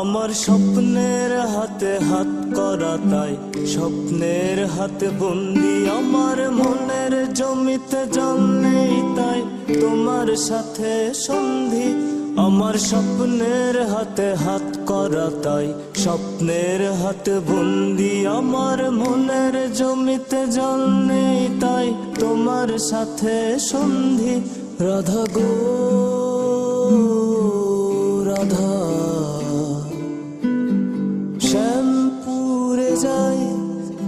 আমার স্বপ্নের হাতে হাত করা তাই, স্বপ্নের হাতে বন্দি আমার মনের জমিতে জল নেই তাই, তোমার সাথে সন্ধি আমার স্বপ্নের হাতে হাত করা তাই, স্বপ্নের হাতে বন্দি আমার মনের জমিতে জল নেই তাই, তোমার সাথে সন্ধি, রাধা গো। যাই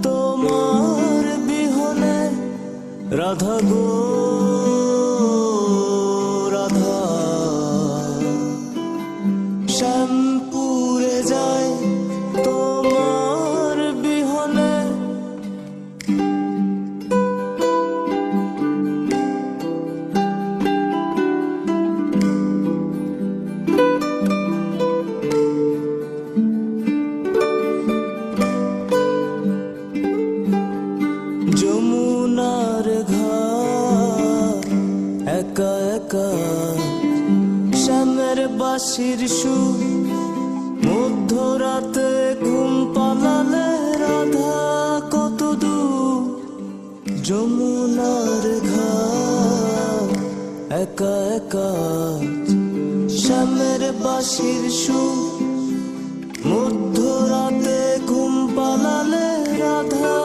তোমার বিহনে। রাধা গো রাধা। শ্যামপুরে যাই একা একা শ্যামের বাসির সুর, মধ্যরাতে ঘুম পালালে রাধা কত দূর, যমুনার ঘাট। একা একা শ্যামের বাসির সুর, মধ্যরাতে ঘুম পালালে রাধা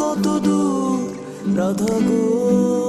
কত দূর, রাধা গো।